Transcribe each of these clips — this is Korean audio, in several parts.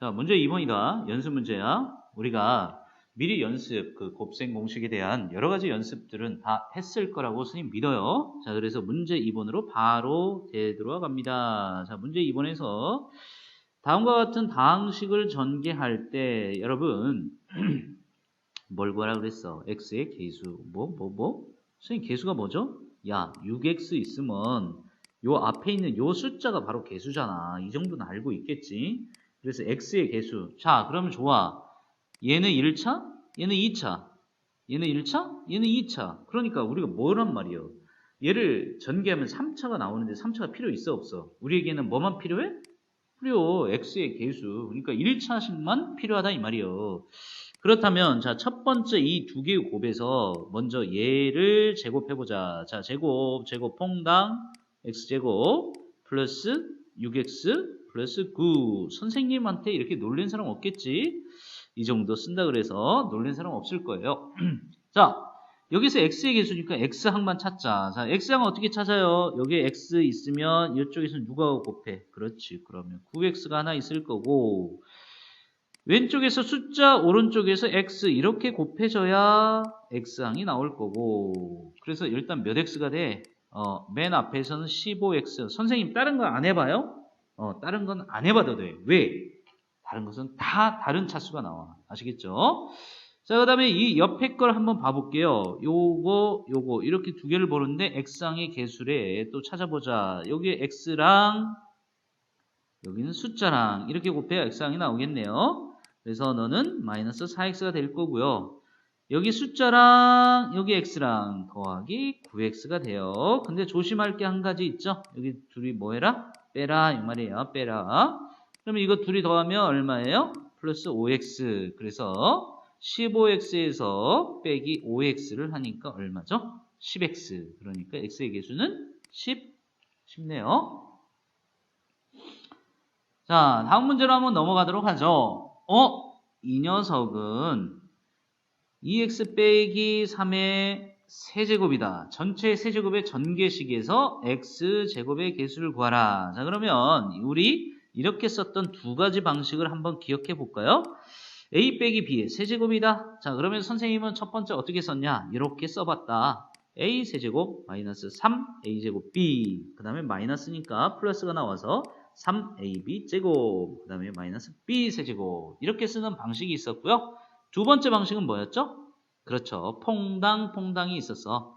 자, 문제 2번이다. 연습 문제야. 우리가 미리 연습, 그 곱셈 공식에 대한 여러 가지 연습들은 다 했을 거라고 스님 믿어요. 자, 그래서 문제 2번으로 바로 되돌아 갑니다. 자, 문제 2번에서 다음과 같은 다항식을 전개할 때 여러분 뭘 구하라 그랬어? x의 개수. 뭐, 뭐, 뭐? 선생님, 개수가 뭐죠? 야, 6x 있으면 요 앞에 있는 요 숫자가 바로 개수잖아. 이 정도는 알고 있겠지? 그래서 x의 개수. 자, 그러면 좋아. 얘는 1차, 얘는 2차. 얘는 1차, 얘는 2차. 그러니까 우리가 뭐란 말이에요? 얘를 전개하면 3차가 나오는데 3차가 필요 있어 없어? 우리에게는 뭐만 필요해? 필요 x의 개수. 그러니까 1차씩만 필요하다 이 말이에요. 그렇다면 자, 첫 번째 이 두 개의 곱에서 먼저 얘를 제곱해 보자. 자, 제곱, 제곱 퐁당 x제곱 플러스 6x 플러스 9. 선생님한테 이렇게 놀린 사람 없겠지? 이 정도 쓴다 그래서 놀린 사람 없을 거예요. 자, 여기서 x의 개수니까 x항만 찾자. 자, x항 어떻게 찾아요? 여기에 x 있으면 이쪽에서 누가 곱해? 그렇지. 그러면 9x가 하나 있을 거고 왼쪽에서 숫자, 오른쪽에서 x 이렇게 곱해져야 x항이 나올 거고 그래서 일단 몇 x가 돼? 어, 맨 앞에서는 15x. 선생님 다른 거 안 해봐요? 어, 다른 건 안 해봐도 돼. 왜? 다른 것은 다 다른 차수가 나와. 아시겠죠? 자, 그 다음에 이 옆에 걸 한번 봐볼게요. 요거, 요거, 이렇게 두 개를 보는데, x항의 개수래. 또 찾아보자. 여기에 x랑, 여기는 숫자랑, 이렇게 곱해야 x항이 나오겠네요. 그래서 너는 마이너스 4x가 될 거고요. 여기 숫자랑, 여기 x랑 더하기 9x가 돼요. 근데 조심할 게 한 가지 있죠? 여기 둘이 뭐 해라? 빼라, 이 말이에요. 빼라. 그러면 이거 둘이 더하면 얼마예요? 플러스 5x. 그래서 15x에서 빼기 5x를 하니까 얼마죠? 10x. 그러니까 x의 개수는 10, 10네요. 자, 다음 문제로 한번 넘어가도록 하죠. 어? 이 녀석은 2x 빼기 3의 세제곱이다. 전체 세제곱의 전개식에서 x제곱의 개수를 구하라. 자, 그러면 우리 이렇게 썼던 두 가지 방식을 한번 기억해 볼까요? a 빼기 b의 세제곱이다. 자, 그러면 선생님은 첫 번째 어떻게 썼냐? 이렇게 써봤다. a 세제곱 마이너스 3a제곱 b 그 다음에 마이너스니까 플러스가 나와서 3ab 제곱 그 다음에 마이너스 b 세제곱 이렇게 쓰는 방식이 있었고요. 두 번째 방식은 뭐였죠? 그렇죠. 퐁당 퐁당이 있었어.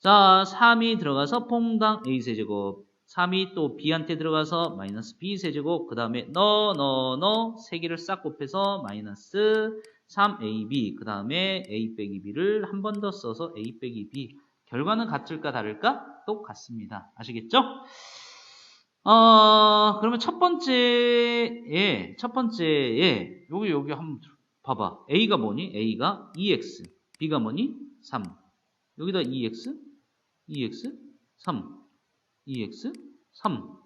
자, 3이 들어가서 퐁당 a 세제곱 3이 또 b한테 들어가서 마이너스 b 세제곱 그 다음에 너 너 너 세 개를 싹 곱해서 마이너스 3ab 그 다음에 a 빼기 b를 한 번 더 써서 a 빼기 b 결과는 같을까 다를까? 똑같습니다. 아시겠죠? 어, 그러면 첫 번째에 첫 번째에 여기 여기 한번 봐봐. a가 뭐니? a가 2x b가 뭐니? 3 여기다 2x 2x 3 2x 3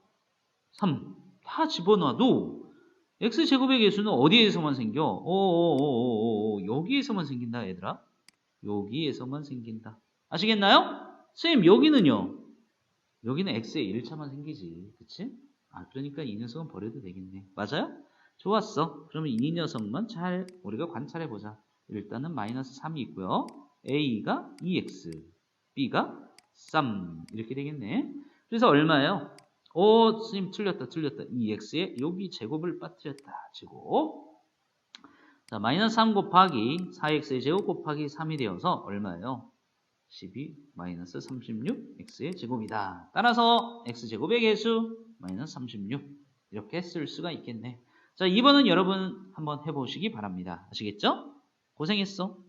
3 다 집어넣어도 x제곱의 개수는 어디에서만 생겨? 오오오오오 여기에서만 생긴다 얘들아 여기에서만 생긴다 아시겠나요? 선생님 여기는요 여기는 x의 1차만 생기지 그치? 아 그러니까 이 녀석은 버려도 되겠네 맞아요? 좋았어 그러면 이 녀석만 잘 우리가 관찰해보자 일단은 마이너스 3이 있고요 a가 2x b가 3 이렇게 되겠네 그래서 얼마예요? 오, 스님 틀렸다, 틀렸다. 2x에 여기 제곱을 빠뜨렸다. 제곱. 자, 마이너스 3 곱하기 4x의 제곱 곱하기 3이 되어서 얼마예요? 12 마이너스 36 x의 제곱이다. 따라서 x제곱의 개수 마이너스 36 이렇게 쓸 수가 있겠네. 자, 2번은 여러분 한번 해보시기 바랍니다. 아시겠죠? 고생했어.